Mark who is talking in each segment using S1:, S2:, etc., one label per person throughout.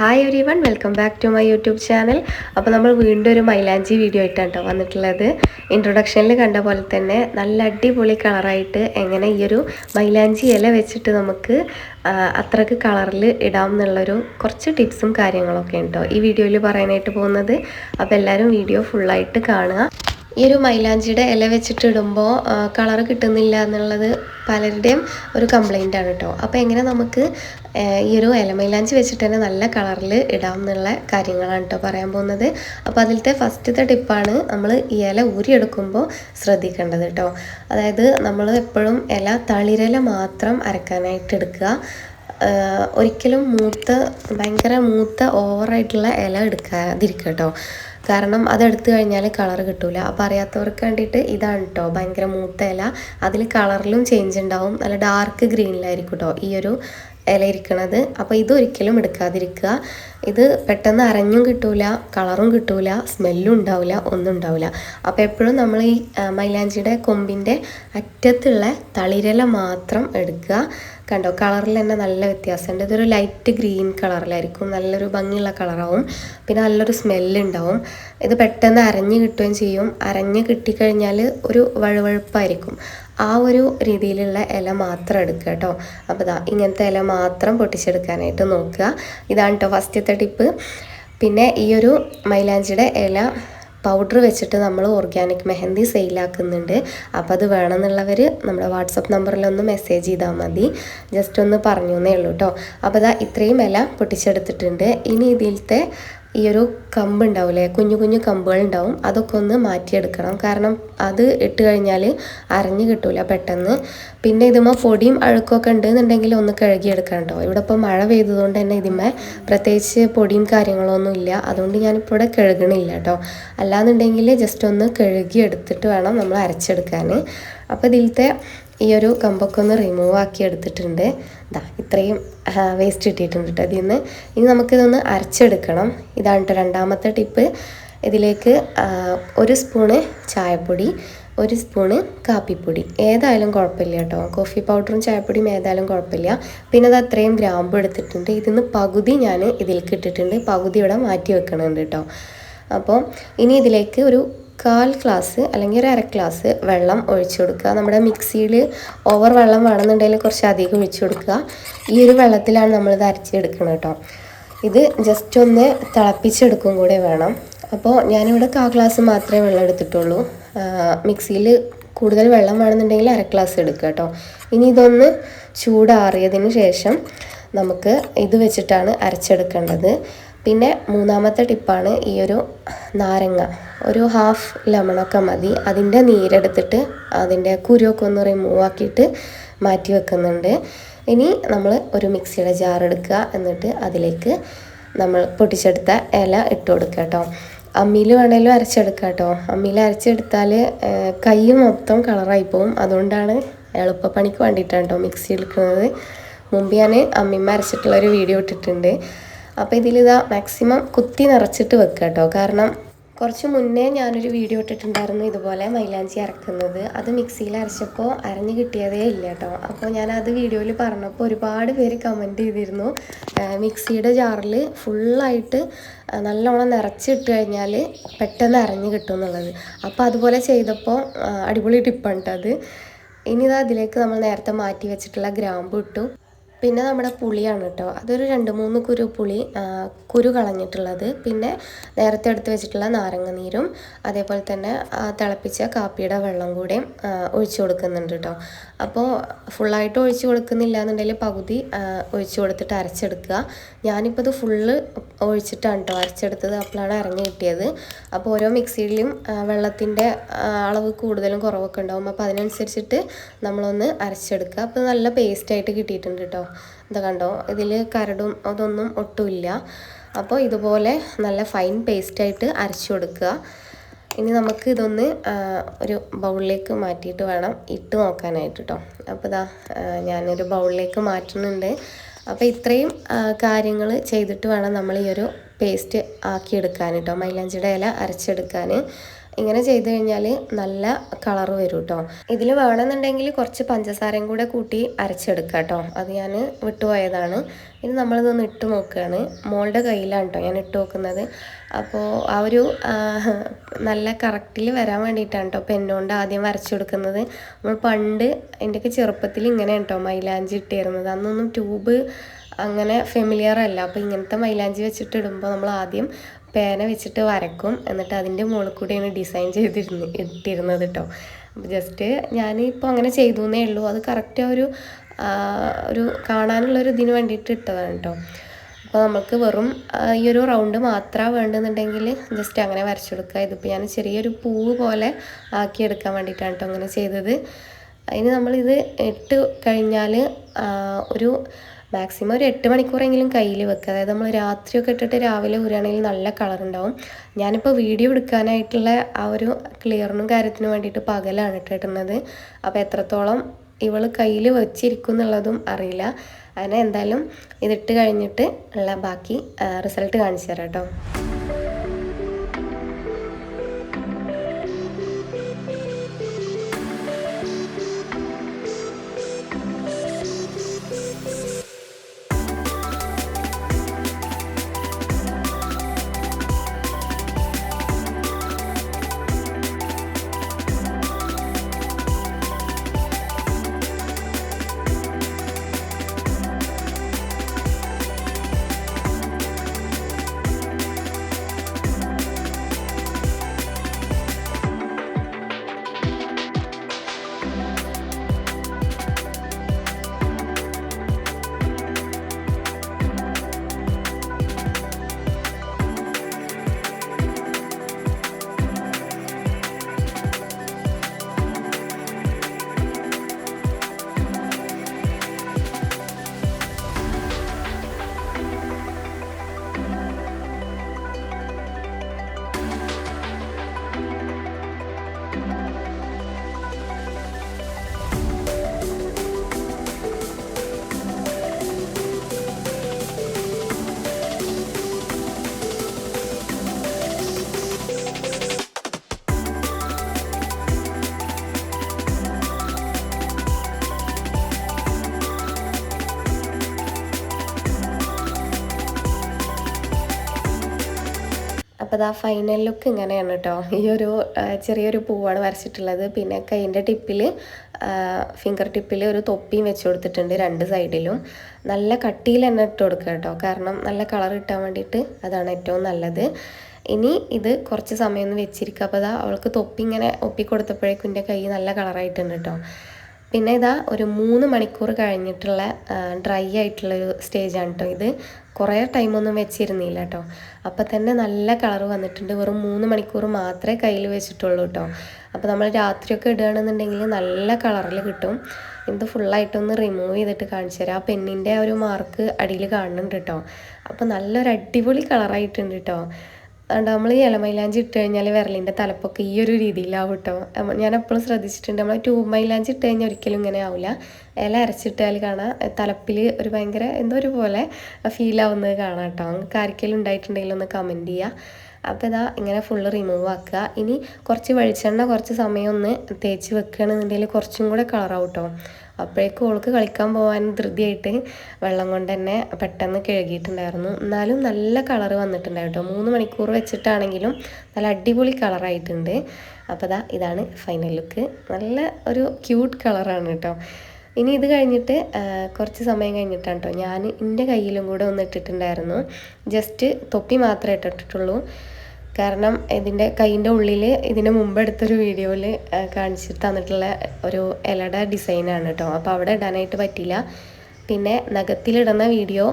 S1: Hi everyone welcome back to my YouTube channel അപ്പോൾ നമ്മൾ വീണ്ടും ഒരു മൈലാഞ്ചി വീഡിയോ ആയിട്ടാണ് കേട്ടോ വന്നിട്ടുള്ളത്. ഇൻട്രൊഡക്ഷനിൽ കണ്ട പോലെ തന്നെ നല്ല അടിപൊളി കളറായിട്ട് എങ്ങനെ ഈ ഒരു മൈലാഞ്ചി ഇല വെച്ചിട്ട് നമുക്ക് അത്രയ്ക്ക് കളറിൽ ഇടാം എന്നുള്ളൊരു കുറച്ച് ടിപ്സും കാര്യങ്ങളൊക്കെ ഉണ്ടോ? ഈ വീഡിയോയിൽ പറയാനായിട്ട് പോകുന്നത്. അപ്പോൾ എല്ലാവരും വീഡിയോ ഫുള്ളായിട്ട് കാണുക. ഈ ഒരു മൈലാഞ്ചിയുടെ ഇല വെച്ചിട്ടിടുമ്പോൾ കളർ കിട്ടുന്നില്ല എന്നുള്ളത് പലരുടെയും ഒരു കംപ്ലൈന്റ് ആണ് കേട്ടോ അപ്പോൾ എങ്ങനെ നമുക്ക് ഈ ഒരു ഇല മൈലാഞ്ചി വെച്ചിട്ട് തന്നെ നല്ല കളറിൽ ഇടാം എന്നുള്ള കാര്യങ്ങളാണ് കേട്ടോ പറയാൻ പോകുന്നത്. അപ്പോൾ അതിലത്തെ ഫസ്റ്റത്തെ ടിപ്പാണ് നമ്മൾ ഈ ഇല ഊരിയെടുക്കുമ്പോൾ ശ്രദ്ധിക്കേണ്ടത് കേട്ടോ അതായത് നമ്മൾ എപ്പോഴും ഇല തളിരില മാത്രം അരക്കാനായിട്ട് എടുക്കുക. ഒരിക്കലും മൂത്ത ഭയങ്കര മൂത്ത ഓവറായിട്ടുള്ള ഇല എടുക്കാതിരിക്കുക കേട്ടോ കാരണം അതെടുത്തു കഴിഞ്ഞാൽ കളർ കിട്ടൂല. അപ്പോൾ അറിയാത്തവർക്ക് വേണ്ടിയിട്ട് ഇതാണ് കേട്ടോ ഭയങ്കര മൂത്ത ഇല. അതിൽ കളറിലും ചേഞ്ച് ഉണ്ടാവും. നല്ല ഡാർക്ക് ഗ്രീനിലായിരിക്കും കേട്ടോ ഈ ഒരു ഇല ഇരിക്കണത് അപ്പോൾ ഇതൊരിക്കലും എടുക്കാതിരിക്കുക. ഇത് പെട്ടെന്ന് അരഞ്ഞും കിട്ടൂല കളറും കിട്ടൂല സ്മെല്ലും ഉണ്ടാവില്ല ഒന്നും ഉണ്ടാവില്ല. അപ്പോൾ എപ്പോഴും നമ്മൾ ഈ മൈലാഞ്ചിയുടെ കൊമ്പിന്റെ അറ്റത്തുള്ള തളിരല മാത്രം എടുക്കുക. കണ്ടോ? കളറിൽ തന്നെ നല്ല വ്യത്യാസമുണ്ട് ഇതൊരു ലൈറ്റ് ഗ്രീൻ കളറിലായിരിക്കും. നല്ലൊരു ഭംഗിയുള്ള കളറാവും. പിന്നെ നല്ലൊരു സ്മെല്ലുണ്ടാവും ഇത് പെട്ടെന്ന് അരഞ്ഞ് കിട്ടുകയും ചെയ്യും. അരഞ്ഞ് കിട്ടിക്കഴിഞ്ഞാൽ ഒരു വഴുവഴുപ്പായിരിക്കും. ആ ഒരു രീതിയിലുള്ള ഇല മാത്രം എടുക്കുക കേട്ടോ. അപ്പോൾ ഇതാ ഇങ്ങനത്തെ ഇല മാത്രം പൊട്ടിച്ചെടുക്കാനായിട്ട് നോക്കുക. ഇതാണ് കേട്ടോ ഫസ്റ്റത്തെ ടിപ്പ്. പിന്നെ ഈ ഒരു മൈലാഞ്ചിയുടെ ഇല പൗഡർ വെച്ചിട്ട് നമ്മൾ ഓർഗാനിക് മെഹന്തി സെയിലാക്കുന്നുണ്ട്. അപ്പോൾ അത് വേണമെന്നുള്ളവർ നമ്മുടെ വാട്സപ്പ് നമ്പറിലൊന്ന് മെസ്സേജ് ചെയ്താൽ മതി. ജസ്റ്റ് ഒന്ന് പറഞ്ഞു എന്നേ ഉള്ളൂ കേട്ടോ. അപ്പോൾ ഇതാ ഇത്രയും ഇല പൊട്ടിച്ചെടുത്തിട്ടുണ്ട്. ഇനി ഇതിലത്തെ ഈ ഒരു കമ്പ് ഉണ്ടാവില്ലേ കുഞ്ഞു കുഞ്ഞു കമ്പുകൾ ഉണ്ടാവും അതൊക്കെ ഒന്ന് മാറ്റിയെടുക്കണം. കാരണം അത് ഇട്ട് കഴിഞ്ഞാൽ അരഞ്ഞു കിട്ടൂല പെട്ടെന്ന്. പിന്നെ ഇതുമ്മ പൊടിയും അഴുക്കൊക്കെ ഉണ്ടെന്നുണ്ടെങ്കിൽ ഒന്ന് കഴുകിയെടുക്കണം ഇവിടെ ഇപ്പോൾ മഴ പെയ്തതുകൊണ്ട് തന്നെ ഇതിമ്മേ പ്രത്യേകിച്ച് പൊടിയും കാര്യങ്ങളൊന്നും ഇല്ല. അതുകൊണ്ട് ഞാനിപ്പോൾ ഇവിടെ കഴുകണില്ല കേട്ടോ. അല്ലാന്നുണ്ടെങ്കിൽ ജസ്റ്റ് ഒന്ന് കഴുകിയെടുത്തിട്ട് വേണം നമ്മൾ അരച്ചെടുക്കാൻ അപ്പോൾ ഇതിലത്തെ ഈ ഒരു കമ്പൊക്കെ ഒന്ന് റിമൂവ് ആക്കി എടുത്തിട്ടുണ്ട്. ഇതാ ഇത്രയും വേസ്റ്റ് കിട്ടിയിട്ടുണ്ട് കേട്ടോ ഇതിൽ നിന്ന് ഇനി നമുക്കിതൊന്ന് അരച്ചെടുക്കണം. ഇതാണ് കേട്ടോ രണ്ടാമത്തെ ടിപ്പ് ഇതിലേക്ക് ഒരു സ്പൂണ് ചായപ്പൊടി ഒരു സ്പൂണ് കാപ്പിപ്പൊടി. ഏതായാലും കുഴപ്പമില്ല കേട്ടോ കോഫി പൗഡറും ചായപ്പൊടിയും ഏതായാലും കുഴപ്പമില്ല. പിന്നെ അത് അത്രയും ഗ്രാമ്പ് എടുത്തിട്ടുണ്ട്. ഇതിന്ന് പകുതി ഞാൻ ഇതിലേക്ക് ഇട്ടിട്ടുണ്ട്. പകുതി ഇവിടെ മാറ്റി വെക്കണുണ്ട് കേട്ടോ അപ്പോൾ ഇനി ഇതിലേക്ക് ഒരു കാൽ ഗ്ലാസ് അല്ലെങ്കിൽ ഒരു അര ഗ്ലാസ് വെള്ളം ഒഴിച്ചു കൊടുക്കുക. നമ്മുടെ മിക്സിയിൽ ഓവർ വെള്ളം വേണമെന്നുണ്ടെങ്കിൽ കുറച്ച് അധികം ഒഴിച്ചു കൊടുക്കുക. ഈ ഒരു വെള്ളത്തിലാണ് നമ്മളിത് അരച്ചെടുക്കുന്നത് കേട്ടോ. ഇത് ജസ്റ്റ് ഒന്ന് തിളപ്പിച്ചെടുക്കും കൂടെ വേണം. അപ്പോൾ ഞാനിവിടെ കാ ഗ്ലാസ് മാത്രമേ വെള്ളം എടുത്തിട്ടുള്ളൂ. മിക്സിയിൽ കൂടുതൽ വെള്ളം വേണമെന്നുണ്ടെങ്കിൽ അര ഗ്ലാസ് എടുക്കുക കേട്ടോ. ഇനി ഇതൊന്ന് ചൂടാറിയതിന് ശേഷം നമുക്ക് ഇത് വെച്ചിട്ടാണ് അരച്ചെടുക്കേണ്ടത്. പിന്നെ മൂന്നാമത്തെ ടിപ്പാണ് ഈ ഒരു നാരങ്ങ. ഒരു ഹാഫ് ലെമണൊക്കെ മതി. അതിന്റെ നീരെടുത്തിട്ട് അതിന്റെ കുരുവൊക്കെ ഒന്ന് റിമൂവ് ആക്കിയിട്ട് മാറ്റി വെക്കുന്നുണ്ട്. ഇനി നമ്മൾ ഒരു മിക്സിയുടെ ജാർ എടുക്കുക. എന്നിട്ട് അതിലേക്ക് നമ്മൾ പൊട്ടിച്ചെടുത്ത ഇല ഇട്ട് കൊടുക്കുക കേട്ടോ. അമ്മിയിൽ വേണേലും അരച്ചെടുക്കുക കേട്ടോ. അമ്മിയിൽ അരച്ചെടുത്താൽ കൈ മൊത്തം കളറായി പോവും. അതുകൊണ്ടാണ് എളുപ്പപ്പണിക്ക് വേണ്ടിയിട്ടാണ് കേട്ടോ മിക്സി എടുക്കുന്നത്. മുമ്പ് ഞാൻ അമ്മിമ്മ അരച്ചിട്ടുള്ളൊരു വീഡിയോ ഇട്ടിട്ടുണ്ട്. അപ്പോൾ ഇതിലിതാ മാക്സിമം കുത്തി നിറച്ചിട്ട് വെക്കുക കേട്ടോ. കാരണം കുറച്ച് മുന്നേ ഞാനൊരു വീഡിയോ ഇട്ടിട്ടുണ്ടായിരുന്നു ഇതുപോലെ മൈലാഞ്ചി അരക്കുന്നത്. അത് മിക്സിയിൽ അരച്ചപ്പോൾ അരഞ്ഞു കിട്ടിയതേ ഇല്ല കേട്ടോ. അപ്പോൾ ഞാൻ അത് വീഡിയോയിൽ പറഞ്ഞപ്പോൾ ഒരുപാട് പേര് കമന്റ് ചെയ്തിരുന്നു. മിക്സിയുടെ ജാറിൽ ഫുള്ളായിട്ട് നല്ലോണം നിറച്ചിട്ട് കഴിഞ്ഞാൽ പെട്ടെന്ന് അരഞ്ഞു കിട്ടും എന്നുള്ളത് അപ്പോൾ അതുപോലെ ചെയ്തപ്പോൾ അടിപൊളി ടിപ്പാണ് കേട്ടോ അത്. ഇനി അതിലേക്ക് നമ്മൾ നേരത്തെ മാറ്റി വെച്ചിട്ടുള്ള ഗ്രാമ്പു ഇട്ടു. പിന്നെ നമ്മുടെ പുളിയാണ് കേട്ടോ. അതൊരു രണ്ട് മൂന്ന് കുരു പുളി കുരു കളഞ്ഞിട്ടുള്ളത്. പിന്നെ നേരത്തെ എടുത്ത് വെച്ചിട്ടുള്ള നാരങ്ങ നീരും അതേപോലെ തന്നെ തിളപ്പിച്ച കാപ്പിയുടെ വെള്ളം കൂടെയും ഒഴിച്ചു കൊടുക്കുന്നുണ്ട് കേട്ടോ. അപ്പോൾ ഫുള്ളായിട്ട് ഒഴിച്ചു കൊടുക്കുന്നില്ല എന്നുണ്ടെങ്കിൽ പകുതി ഒഴിച്ചു കൊടുത്തിട്ട് അരച്ചെടുക്കുക. ഞാനിപ്പോൾ ഇത് ഫുള്ള് ഒഴിച്ചിട്ടാണ് കേട്ടോ അരച്ചെടുത്തത്. അപ്പോഴാണ് അരങ്ങി കിട്ടിയത്. അപ്പോൾ ഓരോ മിക്സിയിലും വെള്ളത്തിന്റെ അളവ് കൂടുതലും കുറവൊക്കെ ഉണ്ടാവും. അപ്പോൾ അതിനനുസരിച്ചിട്ട് നമ്മളൊന്ന് അരച്ചെടുക്കുക. അപ്പോൾ നല്ല പേസ്റ്റായിട്ട് കിട്ടിയിട്ടുണ്ട് കേട്ടോ. ഇതാ കണ്ടോ? ഇതിൽ കരടും അതൊന്നും ഒട്ടുമില്ല. അപ്പോൾ ഇതുപോലെ നല്ല ഫൈൻ പേസ്റ്റായിട്ട് അരച്ചു കൊടുക്കുക. ഇനി നമുക്ക് ഇതൊന്ന് ഒരു ബൗളിലേക്ക് മാറ്റിയിട്ട് വേണം ഇട്ട് നോക്കാനായിട്ട് കേട്ടോ അപ്പോൾ ഇതാ ഞാനൊരു ബൗളിലേക്ക് മാറ്റുന്നുണ്ട്. അപ്പോൾ ഇത്രയും കാര്യങ്ങൾ ചെയ്തിട്ട് വേണം നമ്മൾ ഈ ഒരു പേസ്റ്റ് ആക്കിയെടുക്കാൻ കേട്ടോ മൈലാഞ്ചിയുടെ ഇല അരച്ചെടുക്കാൻ ഇങ്ങനെ ചെയ്ത് കഴിഞ്ഞാൽ നല്ല കളർ വരും കേട്ടോ ഇതിൽ വേണമെന്നുണ്ടെങ്കിൽ കുറച്ച് പഞ്ചസാരയും കൂടെ കൂട്ടി അരച്ചെടുക്കാം കേട്ടോ അത് ഞാൻ വിട്ടുപോയതാണ് ഇനി നമ്മളിതൊന്ന് ഇട്ട് നോക്കുകയാണ് മോളുടെ കയ്യിലാണ് കേട്ടോ ഞാൻ ഇട്ട് നോക്കുന്നത്. അപ്പോൾ ആ ഒരു നല്ല കറക്റ്റിൽ വരാൻ വേണ്ടിയിട്ടാണ് കേട്ടോ പെണ്ണുകൊണ്ട് ആദ്യം വരച്ചു കൊടുക്കുന്നത് നമ്മൾ പണ്ട് എന്റെയൊക്കെ ചെറുപ്പത്തിൽ ഇങ്ങനെയാണ് കേട്ടോ മൈലാഞ്ചി ഇട്ടിരുന്നത്. അന്നൊന്നും ട്യൂബ് അങ്ങനെ ഫെമിലിയർ അല്ല. അപ്പോൾ ഇങ്ങനത്തെ മൈലാഞ്ചി വെച്ചിട്ട് ഇടുമ്പോൾ നമ്മൾ ആദ്യം പേന വെച്ചിട്ട് വരക്കും എന്നിട്ട് അതിന്റെ മുകളിൽ കൂടെയാണ് ഡിസൈൻ ചെയ്തിരുന്ന് ഇട്ടിരുന്നത് കേട്ടോ അപ്പോൾ ജസ്റ്റ് ഞാനിപ്പോൾ അങ്ങനെ ചെയ്തു എന്നേ ഉള്ളൂ. അത് കറക്റ്റ് ഒരു ഒരു കാണാനുള്ളൊരു ഇതിന് വേണ്ടിയിട്ട് ഇട്ടതാണ് കേട്ടോ അപ്പോൾ നമുക്ക് വെറും ഈ ഒരു റൗണ്ട് മാത്രമാണ് വേണ്ടെന്നുണ്ടെങ്കിൽ ജസ്റ്റ് അങ്ങനെ വരച്ചെടുക്കുക. ഇതിപ്പോൾ ഞാൻ ചെറിയൊരു പൂവ് പോലെ ആക്കിയെടുക്കാൻ വേണ്ടിയിട്ടാണ് കേട്ടോ അങ്ങനെ ചെയ്തത്. അതിന് നമ്മളിത് ഇട്ട് കഴിഞ്ഞാൽ ഒരു മാക്സിമം ഒരു എട്ട് മണിക്കൂറെങ്കിലും കയ്യിൽ വെക്കുക അതായത് നമ്മൾ രാത്രിയൊക്കെ ഇട്ടിട്ട് രാവിലെ ഊരാണെങ്കിൽ നല്ല കളർ ഉണ്ടാവും. ഞാനിപ്പോൾ വീഡിയോ എടുക്കാനായിട്ടുള്ള ആ ഒരു ക്ലിയറിനും കാര്യത്തിനും വേണ്ടിയിട്ട് പകലാണ് ഇട്ടിട്ടുന്നത് അപ്പോൾ എത്രത്തോളം ഇവൾ കയ്യിൽ വെച്ചിരിക്കും എന്നുള്ളതും അറിയില്ല. അങ്ങനെ എന്തായാലും ഇതിട്ട് കഴിഞ്ഞിട്ട് ഉള്ള ബാക്കി റിസൾട്ട് കാണിച്ചു തരാം കേട്ടോ അപ്പോൾ ഇതാ ഫൈനൽ ലുക്ക് ഇങ്ങനെയാണ് കേട്ടോ ഈ ഒരു ചെറിയൊരു പൂവാണ് വരച്ചിട്ടുള്ളത്. പിന്നെ കൈന്റെ ടിപ്പിൽ ഫിംഗർ ടിപ്പിൽ ഒരു തൊപ്പിയും വെച്ച് കൊടുത്തിട്ടുണ്ട് രണ്ട് സൈഡിലും. നല്ല കട്ടിയിൽ തന്നെ ഇട്ട് കൊടുക്കുക കേട്ടോ കാരണം നല്ല കളർ കിട്ടാൻ വേണ്ടിയിട്ട് അതാണ് ഏറ്റവും നല്ലത്. ഇനി ഇത് കുറച്ച് സമയം ഒന്ന് വെച്ചിരിക്കുക. അപ്പോൾ ഇതാ അവൾക്ക് തൊപ്പി ഇങ്ങനെ ഒപ്പി കൊടുത്തപ്പോഴേക്കും എന്റെ കൈ നല്ല കളറായിട്ടുണ്ട് കേട്ടോ പിന്നെ ഇതാ ഒരു മൂന്ന് മണിക്കൂർ കഴിഞ്ഞിട്ടുള്ള ഡ്രൈ ആയിട്ടുള്ളൊരു സ്റ്റേജാണ് കേട്ടോ ഇത്. കുറേ ടൈമൊന്നും വെച്ചിരുന്നില്ല കേട്ടോ അപ്പം തന്നെ നല്ല കളർ വന്നിട്ടുണ്ട്. വെറും മൂന്ന് മണിക്കൂർ മാത്രമേ കയ്യിൽ വെച്ചിട്ടുള്ളൂ കേട്ടോ അപ്പോൾ നമ്മൾ രാത്രിയൊക്കെ ഇടുകയാണെന്നുണ്ടെങ്കിൽ നല്ല കളറിൽ കിട്ടും. ഇത് ഫുള്ളായിട്ടൊന്ന് റിമൂവ് ചെയ്തിട്ട് കാണിച്ചു തരാം. ആ പെണ്ണിന്റെ ഒരു മാർക്ക് അടിയിൽ കാണുന്നുണ്ട് കേട്ടോ അപ്പോൾ നല്ലൊരു അടിപൊളി കളറായിട്ടുണ്ട് കേട്ടോ അതുകൊണ്ട് നമ്മൾ ഈ ഇലമൈലാഞ്ചി ഇട്ട് കഴിഞ്ഞാൽ വിരലിന്റെ തലപ്പൊക്കെ ഈ ഒരു രീതിയിലാവും കേട്ടോ ഞാൻ എപ്പോഴും ശ്രദ്ധിച്ചിട്ടുണ്ട്. നമ്മൾ ട്യൂബ് മൈലാഞ്ചി ഇട്ട് കഴിഞ്ഞാൽ ഒരിക്കലും ഇങ്ങനെ ആവില്ല ഇല അരച്ചിട്ടാൽ കാണാം തലപ്പിൽ ഒരു ഭയങ്കര എന്തോ ഒരു പോലെ ഫീൽ ആവുന്നത് കാണാം കേട്ടോ നിങ്ങൾക്ക് ആർക്കെങ്കിലും ഉണ്ടായിട്ടുണ്ടെങ്കിൽ ഒന്ന് കമന്റ് ചെയ്യുക അപ്പോൾ ഇതാ ഇങ്ങനെ ഫുള്ള് റിമൂവ് ആക്കുക. ഇനി കുറച്ച് വെളിച്ചെണ്ണ കുറച്ച് സമയം ഒന്ന് തേച്ച് വെക്കുകയാണെന്നുണ്ടെങ്കിൽ കുറച്ചും കൂടെ കളറാവും കേട്ടോ അപ്പോഴേക്കും ഓൾക്ക് കളിക്കാൻ പോകാൻ ധൃതിയായിട്ട് വെള്ളം കൊണ്ട് തന്നെ പെട്ടെന്ന് കഴുകിയിട്ടുണ്ടായിരുന്നു. എന്നാലും നല്ല കളർ വന്നിട്ടുണ്ടായിരുന്നു കേട്ടോ. മൂന്ന് മണിക്കൂർ വെച്ചിട്ടാണെങ്കിലും നല്ല അടിപൊളി കളറായിട്ടുണ്ട്. അപ്പോൾ ദാ ഇതാണ് ഫൈനൽ ലുക്ക് നല്ല ഒരു ക്യൂട്ട് കളറാണ് കേട്ടോ. ഇനി ഇത് കഴിഞ്ഞിട്ട് കുറച്ച് സമയം കഴിഞ്ഞിട്ടാണ് കേട്ടോ. ഞാൻ എന്റെ കയ്യിലും കൂടെ ഒന്ന് ഇട്ടിട്ടുണ്ടായിരുന്നു. ജസ്റ്റ് തൊപ്പി മാത്രമേ ഇട്ടിട്ടുള്ളൂ. കാരണം ഇതിന്റെ കൈയിന്റെ ഉള്ളിൽ ഇതിന് മുമ്പ് എടുത്തൊരു വീഡിയോയിൽ കാണിച്ചിട്ട് തന്നിട്ടുള്ള ഒരു ഇലയുടെ ഡിസൈനാണ് കേട്ടോ. അപ്പോൾ അവിടെ ഇടാനായിട്ട് പറ്റില്ല പിന്നെ നഖത്തിലിടുന്ന വീഡിയോ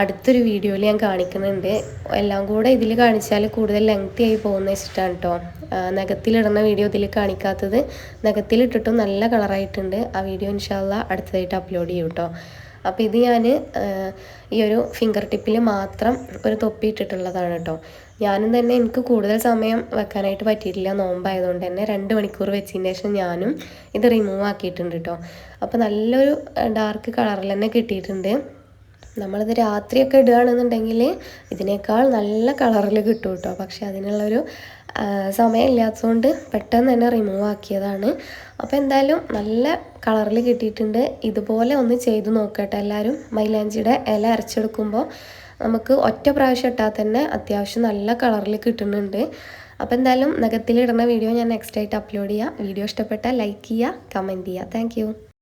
S1: അടുത്തൊരു വീഡിയോയിൽ ഞാൻ കാണിക്കുന്നുണ്ട്. എല്ലാം കൂടെ ഇതിൽ കാണിച്ചാൽ കൂടുതൽ ലെങ്ത്തി ആയി പോകുന്ന വെച്ചിട്ടാണ് കേട്ടോ. നഖത്തിലിടുന്ന വീഡിയോ ഇതിൽ കാണിക്കാത്തത് നഖത്തിലിട്ടിട്ടും നല്ല കളറായിട്ടുണ്ട് ആ വീഡിയോ ഇൻഷാല്ല അടുത്തതായിട്ട് അപ്ലോഡ് ചെയ്യും കേട്ടോ. അപ്പോൾ ഇത് ഞാൻ ഈ ഒരു ഫിംഗർ ടിപ്പിൽ മാത്രം ഒരു തൊപ്പി ഇട്ടിട്ടുള്ളതാണ് കേട്ടോ ഞാനും തന്നെ എനിക്ക് കൂടുതൽ സമയം വെക്കാനായിട്ട് പറ്റിയിട്ടില്ല. നോമ്പായതുകൊണ്ട് തന്നെ രണ്ട് മണിക്കൂർ വെച്ചതിന് ശേഷം ഞാനും ഇത് റിമൂവ് ആക്കിയിട്ടുണ്ട് കേട്ടോ അപ്പോൾ നല്ലൊരു ഡാർക്ക് കളറിൽ തന്നെ കിട്ടിയിട്ടുണ്ട്. നമ്മളിത് രാത്രിയൊക്കെ ഇടുകയാണെന്നുണ്ടെങ്കിൽ ഇതിനേക്കാൾ നല്ല കളറിൽ കിട്ടും കേട്ടോ പക്ഷെ അതിനുള്ളൊരു സമയമില്ലാത്തതുകൊണ്ട് പെട്ടെന്ന് തന്നെ റിമൂവ് ആക്കിയതാണ്. അപ്പോൾ എന്തായാലും നല്ല കളറിൽ കിട്ടിയിട്ടുണ്ട്. ഇതുപോലെ ഒന്ന് ചെയ്ത് നോക്കട്ടെ എല്ലാവരും മൈലാഞ്ചിയുടെ ഇല അരച്ചെടുക്കുമ്പോൾ നമുക്ക് ഒറ്റ പ്രാവശ്യം ഇട്ടാൽ തന്നെ അത്യാവശ്യം നല്ല കളറിൽ കിട്ടുന്നുണ്ട്. അപ്പോൾ എന്തായാലും നഖത്തിലിടുന്ന വീഡിയോ ഞാൻ നെക്സ്റ്റ് ആയിട്ട് അപ്ലോഡ് ചെയ്യാം. വീഡിയോ ഇഷ്ടപ്പെട്ടാൽ ലൈക്ക് ചെയ്യുക കമന്റ് ചെയ്യുക. താങ്ക്